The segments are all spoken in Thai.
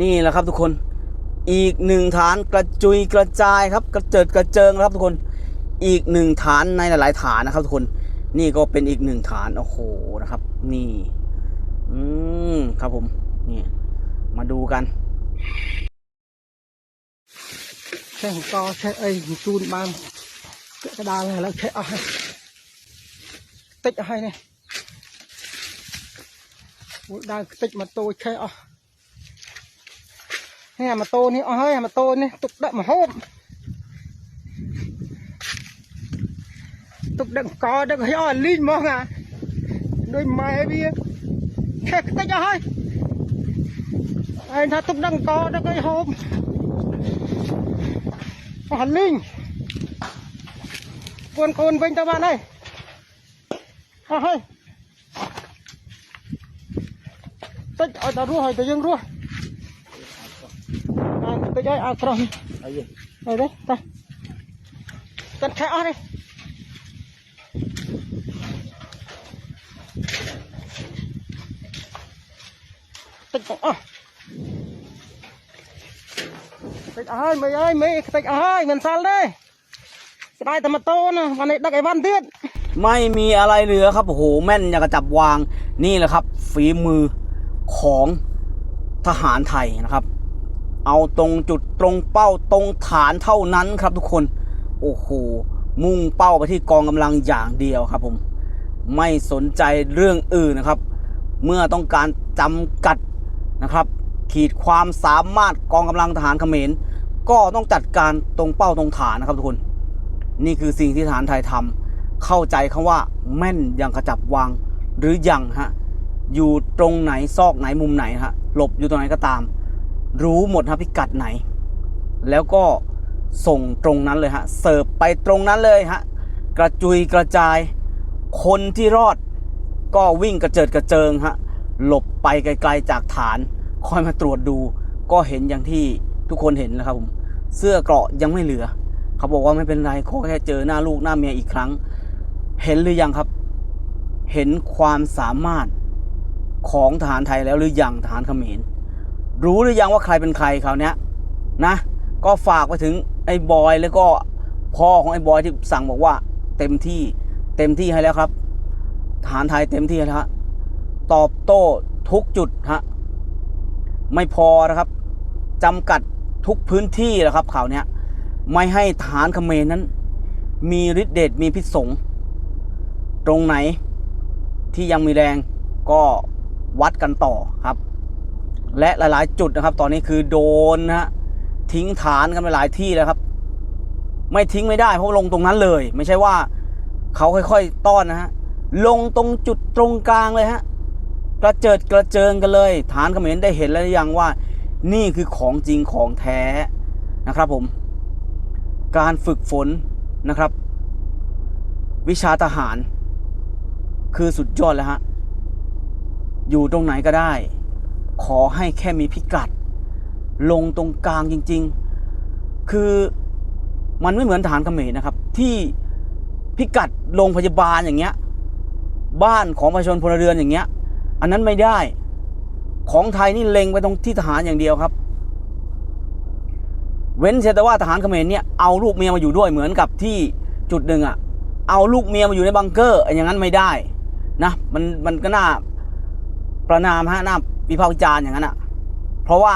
นี่แหละครับทุกคนอีกหนึ่งฐานกระจุยกระจายครับ กระเจิดกระเจิงครับทุกคนอีกหนึ่งฐานในหลาย ๆ ฐานนะครับทุกคนนี่ก็เป็นอีกหนึ่งฐานโอ้โหนะครับ นี่อืมครับผมนี่มาดูกันใช่ของต่อใช่ไอ้จูนบางกระดานอะไรแล้วใช่เอาให้ติ๊กเให้เนี่ยด้านติ๊กมาโตใช่เอา នេះអាម៉ូតូនេះអស់ហើយអាម៉ូតូនេះទុកដាក់មហូបទុកដឹកកដឹកឲ្យអស់លីងមកអាដូចម៉ែវាឆេះតិចអស់ហើយឯងថាទុកដឹកកដឹកឲ្យហូបអស់លីងកូនកូនវិញទៅបានហើយអស់ហើយតិចឲ្យតែរស់ឲ្យតែយើងរស់ ไปย้ยเอาตรงไปเลยไปไปกันแค่เอาเลยตึกอ๋อตึกอ้ายไม่อ้ายไม่ตึกอ้ายเงินซัลเลยได้แต่มาโตนะวันนี้ตักไอ้วันเดือดไม่มีอะไรเหลือครับโอ้โหแม่นอยากจับวางนี่แหละครับ ฝีมือของทหารไทยนะครับ เอาตรงจุดตรงเป้าตรงฐานเท่านั้นครับทุกคน โอ้โห มุ่งเป้าไปที่กองกำลังอย่างเดียวครับผม ไม่สนใจเรื่องอื่นนะครับ เมื่อต้องการจำกัดนะครับ ขีดความสามารถกองกำลังทหารเขมร ก็ต้องจัดการตรงเป้าตรงฐานนะครับทุกคน นี่คือสิ่งที่ทหารไทยทำเข้าใจคำว่า แม่นอย่างกระจับวางหรือยังฮะอยู่ตรงไหนซอกไหนมุมไหนฮะหลบอยู่ตรงไหนก็ตาม รู้หมดฮะพิกัดไหน แล้วก็ส่งตรงนั้นเลยฮะเสิร์ฟไปตรงนั้นเลยฮะกระจุยกระจาย คนที่รอดก็วิ่งกระเจิดกระเจิงฮะหลบไปไกลๆจากฐาน คอยมาตรวจดู ก็เห็นอย่างที่ทุกคนเห็นนะครับผมเสื้อเกราะยังไม่เหลือ เขาบอกว่าไม่เป็นไรขอแค่เจอหน้าลูกหน้าเมียอีกครั้ง เห็นหรือยังครับ เห็นความสามารถของทหารไทยแล้วหรือยังทหารเขมร รู้หรือยังว่าใครเป็นใครคราวเนี้ยนะ ก็ฝากไปถึงไอ้บอยแล้วก็พ่อของไอ้บอยที่สั่งบอกว่า เต็มที่เต็มที่ให้แล้วครับทหารไทยเต็มที่แล้วฮะตอบโต้ทุกจุดฮะไม่พอนะครับจำกัดทุกพื้นที่แล้วครับข่าวเนี้ยไม่ให้ฐานเขมรนั้น มีฤทธิ์เดชมีพิษสงตรงไหนที่ยังมีแรงก็วัดกันต่อครับ และหลาย ๆ จุดนะครับ ตอนนี้คือโดนนะฮะทิ้งฐานกันไปหลายที่แล้วครับ ไม่ทิ้งไม่ได้เพราะลงตรงนั้นเลย ไม่ใช่ว่าเขาค่อย ๆ ต้อนนะฮะลงตรงจุดตรงกลางเลยฮะกระเจิดกระเจิงกันเลย ฐานเขมรได้เห็นแล้วหรือยังว่า นี่คือของจริงของแท้นะครับผม การฝึกฝนนะครับ วิชาทหาร คือสุดยอดแล้วฮะอยู่ตรงไหนก็ได้ ขอให้แค่มีพิกัด ลงตรงกลางจริง ๆ คือมันไม่เหมือนฐานเขมรนะครับ ที่พิกัดโรงพยาบาลอย่างเงี้ยบ้านของประชาชนพลเรือนอย่างเงี้ย อันนั้นไม่ได้ของไทยนี่เล็งไปตรงที่ทหารอย่างเดียวครับ เว้นเสียแต่ว่าทหารเขมรเนี่ยเอาลูกเมียมาอยู่ด้วยเหมือนกับที่จุดหนึ่งอะเอาลูกเมียมาอยู่ในบังเกอร์อย่างนั้นไม่ได้นะมันมันก็น่าประนามฮะน่า วิพากษ์วิจารณ์อย่างนั้นอะเพราะว่า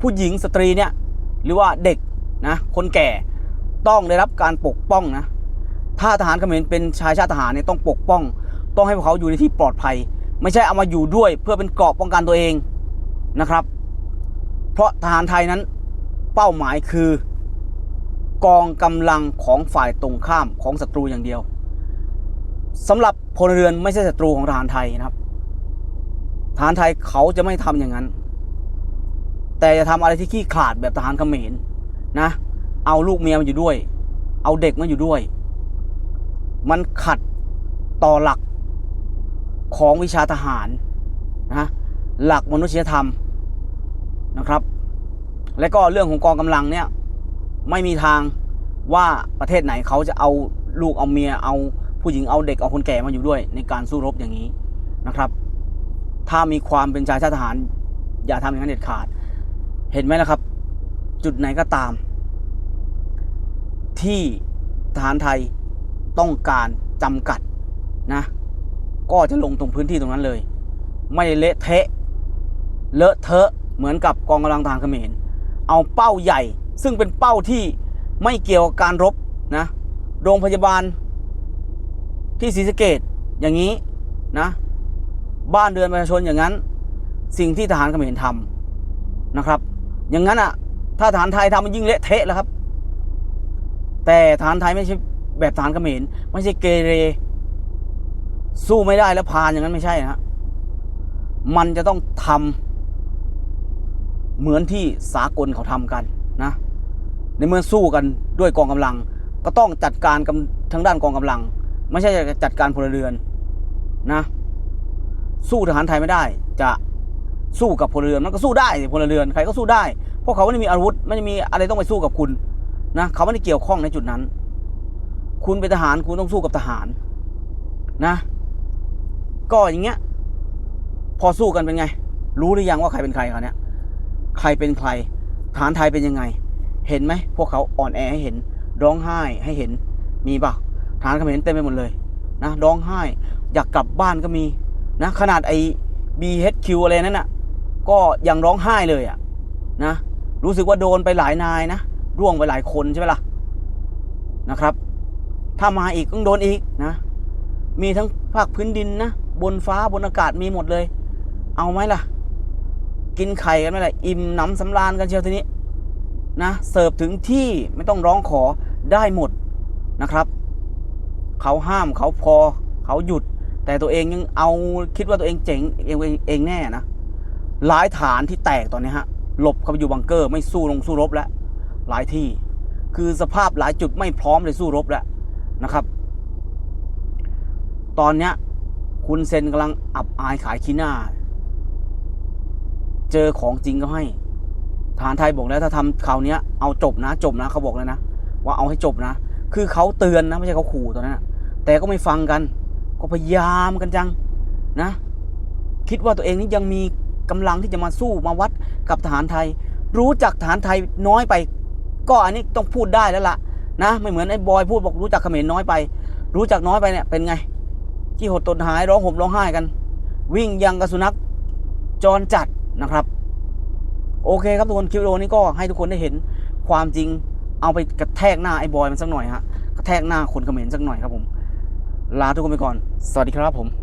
ผู้หญิงสตรีเนี่ยหรือว่าเด็กนะคนแก่ต้องได้รับการปกป้องนะถ้าทหารเขมรเป็นชายชาติทหารเนี่ยต้องปกป้อง ต้องให้พวกเขาอยู่ในที่ปลอดภัย ไม่ใช่เอามาอยู่ด้วยเพื่อเป็นเกราะป้องกันตัวเองนะครับ เพราะทหารไทยนั้นเป้าหมายคือกองกำลังของฝ่ายตรงข้ามของศัตรูอย่างเดียวสำหรับพลเรือนไม่ใช่ศัตรูของทหารไทยนะครับ หารไทยเขาจะไม่ทำอย่างนั้น แต่จะทำอะไรที่ขี้ขลาดแบบทหารเขมรนะ เอาลูกเมียมาอยู่ด้วย เอาเด็กมาอยู่ด้วย มันขัดต่อหลักของวิชาทหารนะหลักมนุษยธรรมนะครับ และก็เรื่องของกองกำลังเนี่ยไม่มีทางว่าประเทศไหนเขาจะเอาลูกเอาเมียเอาผู้หญิงเอาเด็กเอาคนแก่มาอยู่ด้วยในการสู้รบอย่างนี้นะครับ ถ้ามีความเป็นชายชาติทหาร อย่าทำอย่างนั้นเด็ดขาด เห็นไหมล่ะครับ จุดไหนก็ตาม ที่ทหารไทยต้องการจำกัดนะ ก็จะลงตรงพื้นที่ตรงนั้นเลย ไม่เละเทะ เลอะเทอะเหมือนกับกองกำลังทารเขมรเอาเป้าใหญ่ซึ่งเป็นเป้าที่ไม่เกี่ยวกับการรบนะโรงพยาบาลที่ศรีสะเกดอย่างนี้นะ บ้านเรือนประชาชนอย่างนั้น สิ่งที่ทหารเขมรทำนะครับ อย่างนั้นอะถ้าทหารไทยทำมันยิ่งเละเทะแล้วครับ แต่ทหารไทยไม่ใช่แบบทหารเขมรไม่ใช่เกเร สู้ไม่ได้แล้วพานอย่างนั้นไม่ใช่นะมันจะต้องทำเหมือนที่สากลเขาทำกันนะในเมื่อสู้กันด้วยกองกำลัง ก็ต้องจัดการกับทางด้านกองกำลัง ไม่ใช่จะจัดการพลเรือนนะ สู้ทหารไทยไม่ได้ จะสู้กับพลเรือนมันก็สู้ได้พลเรือนใครก็สู้ได้ เพราะเขาไม่ได้มีอาวุธไม่ได้มีอะไรต้องไปสู้กับคุณนะเขาไม่ได้เกี่ยวข้องในจุดนั้น คุณเป็นทหารคุณต้องสู้กับทหารนะ ก็อย่างเงี้ย พอสู้กันเป็นไง รู้หรือยังว่าใครเป็นใครเขาเนี่ยใครเป็นใครทหารไทยเป็นยังไง เห็นไหมพวกเขาอ่อนแอให้เห็น ร้องไห้ให้เห็นมีป่ะทหารเขมรเต็มไปหมดเลยนะร้องไห้ อยากกลับบ้านก็มี นะขนาดไอ้ BHQ อะไรนั่นน่ะก็ยังร้องไห้เลยอะนะรู้สึกว่าโดนไปหลายนายนะร่วงไปหลายคนใช่ไหมล่ะนะครับ ถ้ามาอีกต้องโดนอีกนะมีทั้งภาคพื้นดินนะบนฟ้าบนอากาศมีหมดเลย เอาไหมล่ะ กินไข่กันไหมล่ะอิ่มหนำสำราญกันเชียวทีนี้นะเสิร์ฟถึงที่ไม่ต้องร้องขอได้หมดนะครับ เขาห้ามเขาพอเขาหยุด แต่ตัวเองยังเอาคิดว่าตัวเองเจ๋งเองเองแน่นะหลายฐานที่แตกตอนนี้ฮะหลบเข้าไปอยู่บังเกอร์ไม่สู้ลงสู้รบแล้ว หลายที่คือสภาพหลายจุดไม่พร้อมเลยสู้รบแล้วนะครับ ตอนเนี้ยคุณเซนกำลังอับอายขายขี้หน้า เจอของจริงก็ให้ทหารไทยบอกแล้วถ้าทำคราวนี้เอาจบนะจบนะเขาบอกเลยนะ ว่าเอาให้จบนะ คือเขาเตือนนะไม่ใช่เขาขู่ตอนนั้นแต่ก็ไม่ฟังกัน ก็พยายามกันจังนะ คิดว่าตัวเองนี่ยังมีกำลังที่จะมาสู้มาวัดกับทหารไทย รู้จักทหารไทยน้อยไป ก็อันนี้ต้องพูดได้แล้วล่ะนะไม่เหมือนไอ้บอยพูดบอกรู้จักเขมรน้อยไป รู้จักน้อยไปเนี่ยเป็นไง ที่หดตนหายร้องห่มร้องไห้กัน วิ่งยังกระสุนัขจรจัดนะครับ โอเคครับทุกคนคลิปวิดีโอนี้ก็ให้ทุกคนได้เห็นความจริงเอาไปกระแทกหน้าไอ้บอยมันสักหน่อยฮะกระแทกหน้าคนเขมรสักหน่อยครับผม ลาทุกคนไปก่อน สวัสดีครับผม